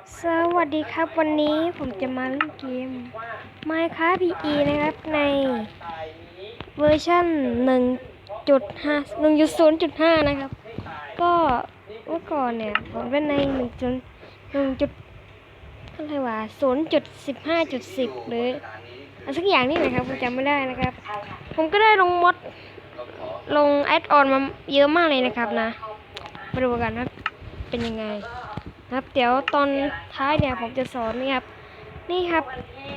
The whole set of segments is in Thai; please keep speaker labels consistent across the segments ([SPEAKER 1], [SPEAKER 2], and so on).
[SPEAKER 1] สวัสดีครับวันนี้ผมจะมาเล่นเกม Minecraft PE นะครับในเวอร์ชัน1.5 1.0.5 นะครับ ก็เมื่อก่อนเนี่ยผมเป็นใน1จุด1จุดอะไรวะ0.15.10 หรืออะไรสักอย่างนี่แหละครับผมจำไม่ได้นะครับ ผมก็ได้ลงมดลงแอดออนมาเยอะมากเลยนะครับนะ มาดูกันว่าเป็นยังไง ครับ เดี๋ยวตอนท้ายเนี่ยผมจะสอนนี่ครับ นี่ครับ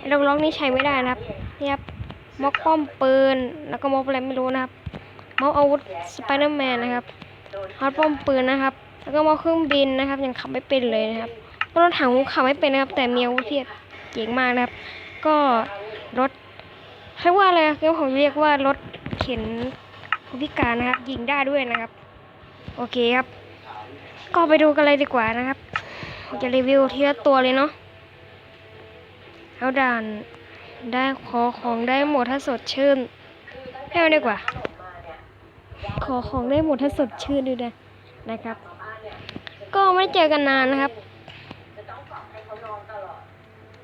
[SPEAKER 1] ล็อกล็อกนี่ใช้ไม่ได้นะครับ นี่ครับม็อกป้อมปืน แล้วก็ม็อกอะไรไม่รู้นะครับม็อกอาวุธสไปเดอร์แมนนะครับฮอตป้อมปืนนะครับ แล้วก็ม็อกเครื่องบินนะครับ ยังขับไม่เป็นเลยนะครับรถถังขับไม่เป็นนะครับ แต่มีอาวุธที่เจ๋งมากนะครับ ก็รถเรียกว่าอะไรอะก็ผมเรียกว่ารถเข็นคนพิการนะครับ ยิงได้ด้วยนะครับ โอเคครับ ก็ไปดูกันเลยดีกว่านะครับ ผมจะรีวิวทีละตัวเลยเนาะเอาด่านได้ขอของได้หมดถ้าสดชื่นให้เอาดีกว่า ขอของได้หมดถ้าสดชื่นด้วยนะนะครับ ก็ไม่เจอกันนานนะครับ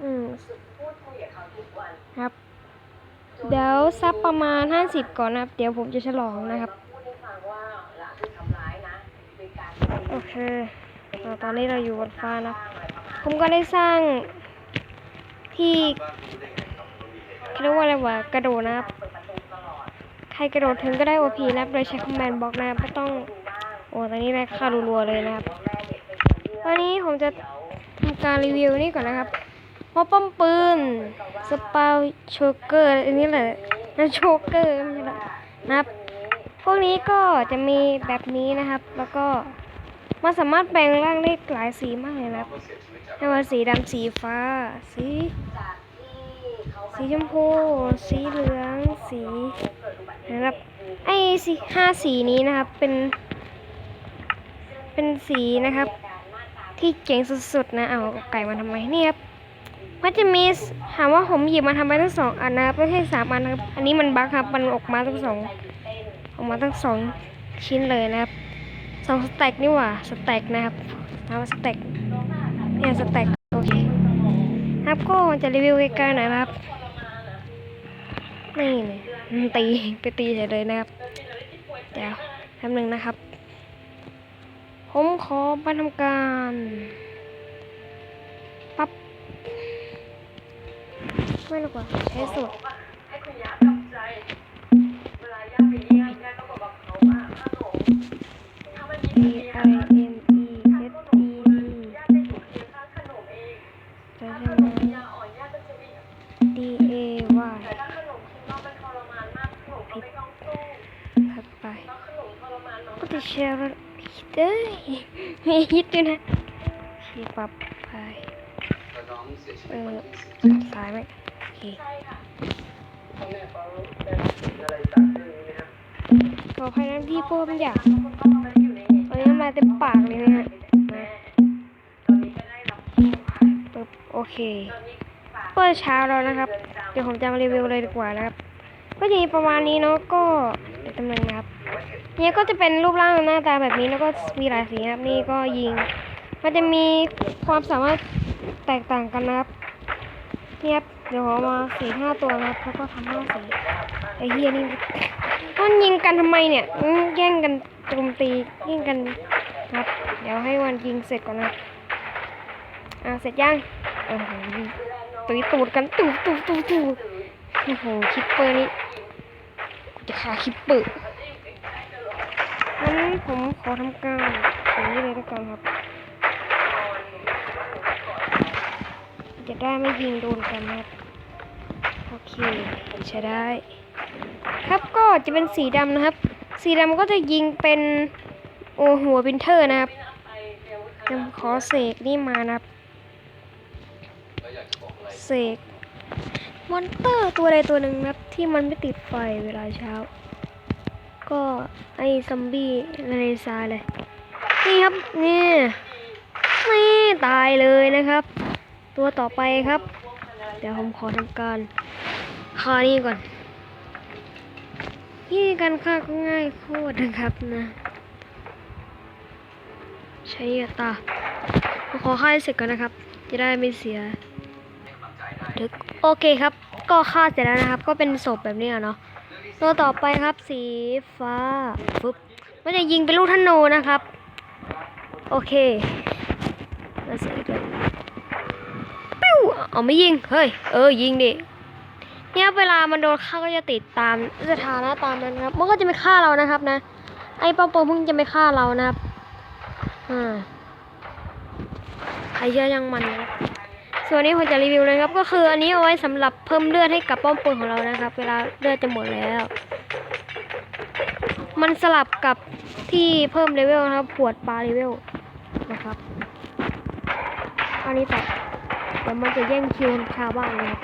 [SPEAKER 1] อืมครับเดี๋ยวซับประมาณ50ก่อนนะครับ เดี๋ยวผมจะฉลองนะครับ โอเค ตอนนี้เราอยู่บนฟ้านะ ผมก็ได้สร้างที่เรียกว่าอะไรวะกระโดดนะครับ ใครกระโดดถึงก็ได้โอพีนะครับโดยใช้คอมแมนด์บล็อกนะครับไม่ต้อง โอ้ตอนนี้ได้ค่ารัวๆเลยนะครับ ตอนนี้ผมจะทำการรีวิวนี่ก่อนนะครับพอป้อมปืน สปาวโชเกอร์อันนี้แหละนะโชเกอร์ไม่ใช่หรอนะครับ พวกนี้ก็จะมีแบบนี้นะครับ แล้วก็ มันสามารถแปลงร่างได้หลายสีมากเลยนะครับไม่ว่าสีดำสีฟ้า สี สีชมพู สีเหลือง สีนะครับ ไอ้สีห้าสีนี้นะครับ เป็น เป็นสีนะครับ ที่เจ๋งสุดๆนะ เอาไก่มาทำไมนี่ครับมันจะมีถามว่าผมหยิบมาทำไปทั้งสองอันนะครับไม่ใช่สามอันนะครับ อันนี้มันบั๊กครับ มันออกมาทั้งสองออกมาทั้งสองชิ้นเลยนะครับ สองสแต็กนี่หว่าสแต็กนะครับเอาสแต็กเนี่ยสแต็กโอเคครับก็จะรีวิวใกล้ๆหน่อยนะครับนี่เลยตีไปตีเฉยเลยนะครับ เดี๋ยวแป๊บหนึงนะครับ ผมขอไปทำการปั๊บไม่หรอกว่าใช้สูตร จะใช่ไหม D A Y ผิดถัดไปก็จะแชร์ระเอ้ยมีฮิตด้วยนะชีปับไปเออสายไหมโอเคขออภัยนะพี่พวกมันอยาก เต็มปากเลยนะฮะมาปึ๊บโอเคก็เช้าแล้วนะครับ เดี๋ยวผมจะมารีวิวเลยดีกว่านะครับ ก็จะมีประมาณนี้เนาะก็เดี๋ยวตำแหน่งนะครับเนี่ยก็จะเป็นรูปร่างหน้าตาแบบนี้แล้วก็มีหลายสีนะครับ นี่ก็ยิง มันจะมีความสามารถแตกต่างกันนะครับเนี่ยครับเดี๋ยวขอมาสี่ห้าตัวนะครับแล้วก็ทำห้าสีไอ้เฮียนี่มันยิงกันทำไมเนี่ยอืมแย่งกันโจมตีแย่งกันนะ ครับ เดี๋ยวให้วันยิงเสร็จก่อนนะอ่าเสร็จยังโอ้โหตุยตูดกันตูดตูดตูดตูดโอ้โหคิปเปอร์นี่กูจะฆ่าคิปเปอร์งั้นผมขอทำการอย่างนี้เลยแล้วกันครับ จะได้ไม่ยิงโดนกันนะครับโอเคใช้ได้ ครับก็จะเป็นสีดำนะครับ สีดำก็จะยิงเป็น โอหัววินเทอร์นะครับเดี๋ยวขอเสกนี่มานะครับ เสกมอนเตอร์ตัวใดตัวหนึ่งนะครับ ที่มันไม่ติดไฟเวลาเช้า ก็ไอ้ซัมบี้ในทรายเลย นี่ครับ นี่นี่ตายเลยนะครับ ตัวต่อไปครับ เดี๋ยวผมขอทำการฆ่านี่ก่อน นี่การฆ่าก็ง่ายโคตรนะครับนะ ใช้ยาตาผมขอฆ่าให้เสร็จก่อนนะครับ จะได้ไม่เสียทึกโอเคครับ ก็ฆ่าเสร็จแล้วนะครับ ก็เป็นศพแบบนี้อะเนาะตัวต่อไปครับสีฟ้าปึ๊บมันจะยิงเป็นลูกธนูนะครับ โอเคแล้วเสร็จเลยปิ้วเอาไม่ยิงเฮ้ยเออยิงดิเนี่ยเวลามันโดนฆ่าก็จะติดตามสถานะตามนั้นครับมันก็จะไม่ฆ่าเรานะครับนะ ไอ้ป้อมโปงเพิ่งจะไม่ฆ่าเรานะครับ อ่าใครเชื่อยังมันนะส่วนนี้ผมจะรีวิวเลยครับ ก็คืออันนี้เอาไว้สำหรับเพิ่มเลือดให้กับป้อมปืนของเรานะครับ เวลาเลือดจะหมดแล้ว มันสลับกับที่เพิ่มเลเวลนะครับ ขวดปลาเลเวลนะครับ อันนี้ตัดเดี๋ยวมันจะแย่งคิวชาวบ้านนะครับ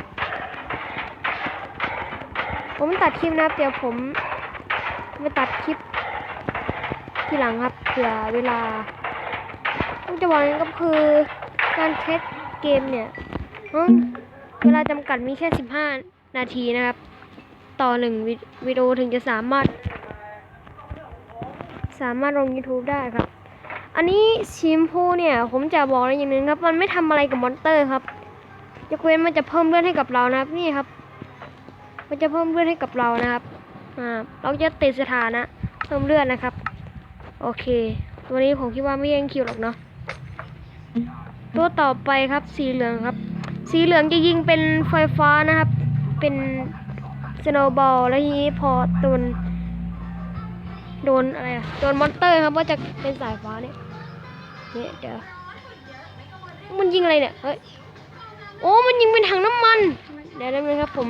[SPEAKER 1] ผมตัดคลิปนะเดี๋ยวผมไปตัดคลิปที่หลังครับเผื่อเวลา จะบอกนี้ก็คือการเทสเกมเนี่ยเวลาจำกัดมีแค่ 15 นาทีนะครับ ต่อหนึ่งวิวิดีโอถึงจะสามารถ สามารถลง YouTube ได้ครับ อันนี้ชิมพูเนี่ย ผมจะบอกอะไรอย่างนึงครับ มันไม่ทำอะไรกับมอนเตอร์ครับยกเว้นมันจะเพิ่มเลือดให้กับเรานะครับนี่ครับ มันจะเพิ่มเลือดให้กับเรานะครับอ่าเราจะติดสถานะเพิ่มเลือดนะครับ โอเคตัวนี้ผมคิดว่าไม่แย่งคิวหรอกเนาะ ตัวต่อไปครับ สีเหลืองครับ สีเหลืองจะยิงเป็นไฟฟ้านะครับ เป็นสโนบอลแล้วทีนี้พอโดนโดนอะไรอะโดนมอนเตอร์ครับว่าจะเป็นสายฟ้าเนี่ยเนี่ยเดี๋ยวมันยิงอะไรเนี่ยเฮ้ยโอ้มันยิงเป็นถังน้ำมัน เดี๋ยวได้ไหมครับ ผม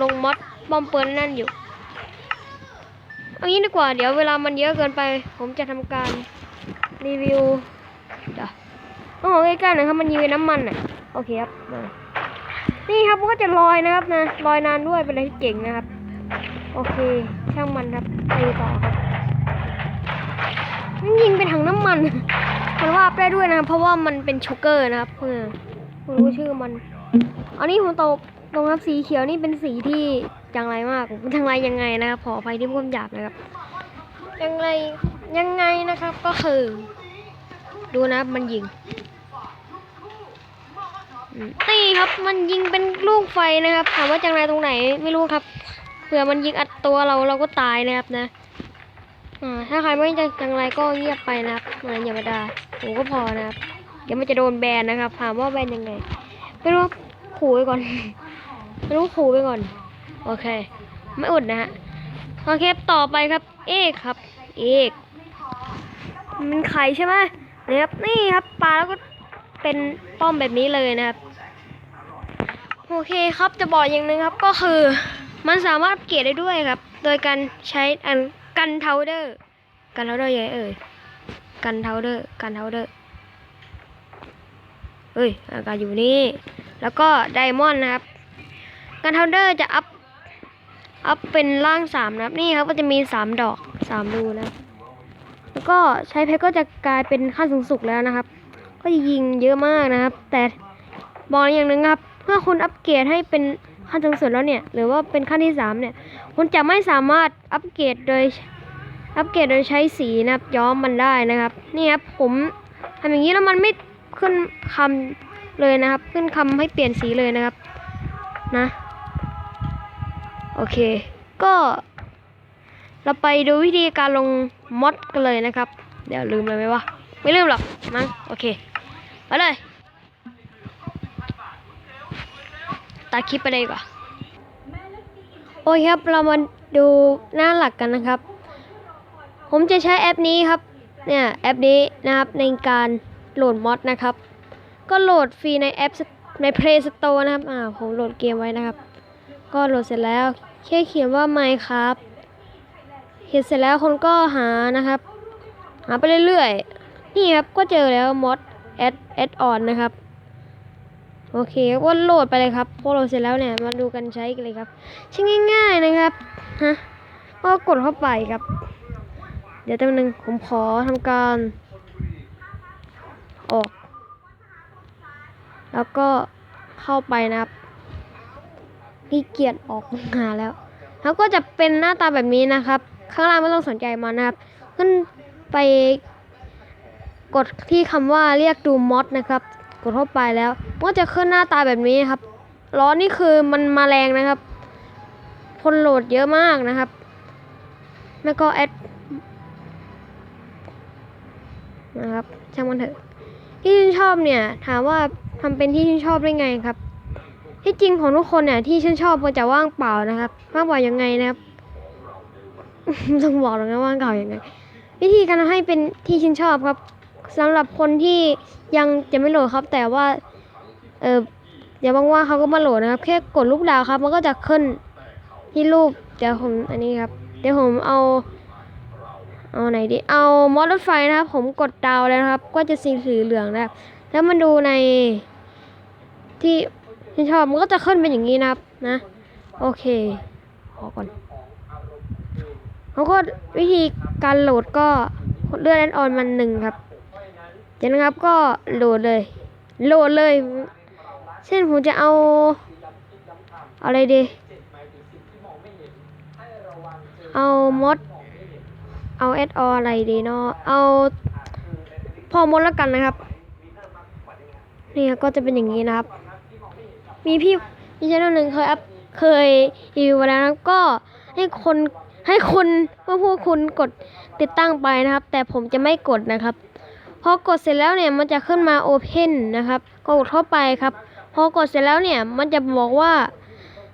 [SPEAKER 1] ลงมอดบอมเปิลนั่นอยู่เอางี้ดีกว่าเดี๋ยวเวลามันเยอะเกินไป ผมจะทำการรีวิวเดี๋ยว ต้องขอใกล้ๆหน่อยครับมันยิงเป็นน้ำมันอะโอเคครับมานี่ครับมันก็จะลอยนะครับนะลอยนานด้วยเป็นอะไรที่เก่งนะครับ โอเค ช่างมันครับไปต่อครับมันยิงเป็นถังน้ำมันมันวาได้ด้วยนะครับ เพราะว่ามันเป็นช็อกเกอร์นะครับเพื่อผมรู้ชื่อมัน อันนี้ผมตกตรงครับสีเขียวนี่เป็นสีที่จังไรมากจังไรยังไงนะครับขออภัยที่พูดหยาบนะครับยังไงยังไงนะครับก็คือ ดูนะครับมันยิง อืมนี่ครับมันยิงเป็นลูกไฟนะครับ ถามว่าจังไรตรงไหนไม่รู้ครับเผื่อมันยิงอัดตัวเราเราก็ตายนะครับนะถ้าใครไม่จะจังไรก็เงียบไปนะครับอย่ามาด่าผมก็พอนะครับเดี๋ยวมันจะโดนแบนนะครับ ถามว่าแบนยังไงไม่รู้ขู่ไปก่อนไม่รู้ขู่ไปก่อน โอเค ไม่อดนะฮะโอเคต่อไปครับ เอกครับ เอกมันไข่ใช่ไหมนี่ยครับนี่ครับปลาแล้วก็ เป็นป้อมแบบนี้เลยนะครับ โอเคครับจะบอกอย่างหนึงครับก็คือ มันสามารถเกรดได้ด้วยครับ โดยการใช้อันกันเทาเดอร์กันเทาเดอร์ยังไงเอ่ยกันเทาเดอร์กันเทาเดอร์เฮ้ยอากาศอยู่นี่ แล้วก็ไดมอนด์นะครับการเทาเดอร์จะอัพอัพเป็นร่างสามนะครับนี่ครับก็จะมีสามดอกสามรูนะ แล้วก็ใช้เพชรก็จะกลายเป็นขั้นสูงสุดแล้วนะครับ ก็จะยิงเยอะมากนะครับ แต่บอกอย่างหนึ่งครับ เมื่อคุณอัปเกรดให้เป็นขั้นสูงสุดแล้วเนี่ย หรือว่าเป็นขั้นที่สามเนี่ย คุณจะไม่สามารถอัปเกรดโดยอัปเกรดโดยใช้สีนะครับย้อมมันได้นะครับ นี่ครับผมทำอย่างนี้แล้วมันไม่ขึ้นคำเลยนะครับ ขึ้นคำให้เปลี่ยนสีเลยนะครับ นะ โอเค ก็ เราไปดูวิธีการลงมอดกันเลยนะครับ เดี๋ยวลืมเลยไหมวะไม่ลืมหรอกมั้งโอเค ไปเลย ตัดคลิปไปเลยกว่าโอเคครับ เรามาดูหน้าหลักกันนะครับ ผมจะใช้แอปนี้ครับ เนี่ยแอปนี้นะครับในการโหลดมอดนะครับ ก็โหลดฟรีในแอปใน Play Store นะครับอ่าผมโหลดเกมไว้นะครับ ก็โหลดเสร็จแล้วแค่เขียนว่า Minecraft เขียนเสร็จแล้วคนก็หานะครับ หาไปเรื่อยๆ นี่ครับก็เจอแล้วมอด แอดแอดออนนะครับ โอเคก็โหลดไปเลยครับพอโหลดเสร็จแล้วเนี่ยมาดูกันใช้กันเลยครับ ใช้ง่ายๆนะครับฮะก็กดเข้าไปครับ เดี๋ยวแป๊บนึงผมขอทำการ ออก แล้วก็เข้าไปนะครับขี้เกียจออกหาแล้ว แล้วก็จะเป็นหน้าตาแบบนี้นะครับ ข้างล่างไม่ต้องสนใจมันนะครับ ขึ้นไป กดที่คำว่าเรียกดูมอดนะครับ กดเข้าไปแล้วมันก็จะขึ้นหน้าตาแบบนี้ครับล้อนี่คือมันมาแรงนะครับคนโหลดเยอะมากนะครับ แล้วก็แอดนะครับช่างมันเถอะ ที่ชื่นชอบเนี่ย ถามว่าทำเป็นที่ชื่นชอบได้ไงครับ ที่จริงของทุกคนเนี่ยที่ชื่นชอบมันจะว่างเปล่านะครับ ว่างเปล่ายังไงนะครับ ต้องบอกหรอกนะว่างเปล่ายังไง วิธีการทำให้เป็นที่ชื่นชอบครับ สำหรับคนที่ยังจะไม่โหลดครับ แต่ว่าเอออย่าว่างๆเขาก็มาโหลดนะครับ แค่กดรูปดาวครับ มันก็จะขึ้นที่รูปเดี๋ยวผมอันนี้ครับ เดี๋ยวผมเอา เอาไหนดี เอามอดรถไฟนะครับ ผมกดดาวแล้วครับ ก็จะสีสีเหลืองนะครับ แล้วมาดูในที่ที่ชอบมันก็จะขึ้นเป็นอย่างนี้นะครับนะ โอเคขอก่อนแล้วก็วิธีการโหลดก็เลื่อนแอดออนมันหนึ่งครับ จากนั้นครับก็โหลดเลย โหลดเลย เช่นผมจะเอา อะไรดีเอามด เอาแอดออะไรดีเนาะ เอาพอมดแล้วกันนะครับ นี่ก็จะเป็นอย่างนี้นะครับ มีพี่พี่ชแนลหนึ่งเคยอัพเคยรีวิวแล้วนะครับก็ให้คนให้คุณเพื่อพวกคุณกดติดตั้งไปนะครับ แต่ผมจะไม่กดนะครับ พอกดเสร็จแล้วเนี่ยมันจะขึ้นมา Open นะครับกดเข้าไปครับ พอกดเสร็จแล้วเนี่ยมันจะบอกว่า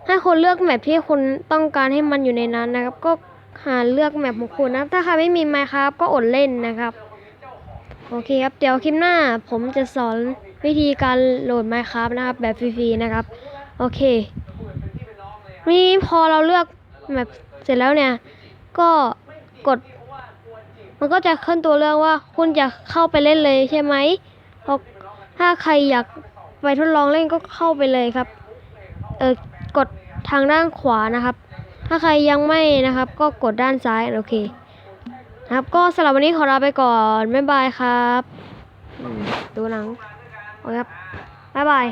[SPEAKER 1] ให้คนเลือกแมปที่คุณต้องการให้มันอยู่ในนั้นนะครับ ก็หาเลือกแมปของคุณนะถ้าใครไม่มีไมค์ครับก็อดเล่นนะครับ โอเคครับ เดี๋ยวคลิปหน้าผมจะสอนวิธีการโหลด Minecraft นะครับ แบบฟรีๆนะครับ โอเคนี่พอเราเลือกแบบเสร็จแล้วเนี่ย ก็กด มันก็จะขึ้นตัวเรื่องว่าคุณจะเข้าไปเล่นเลยใช่ไหมเพราะถ้าใครอยากไปทดลองเล่นก็เข้าไปเลยครับ เออกดทางด้านขวานะครับ ถ้าใครยังไม่นะครับ ก็กดด้านซ้ายโอเค นะครับ ก็สำหรับวันนี้ขอลาไปก่อน บ๊ายบายครับ ดูหนัง โอเคครับ บ๊ายบาย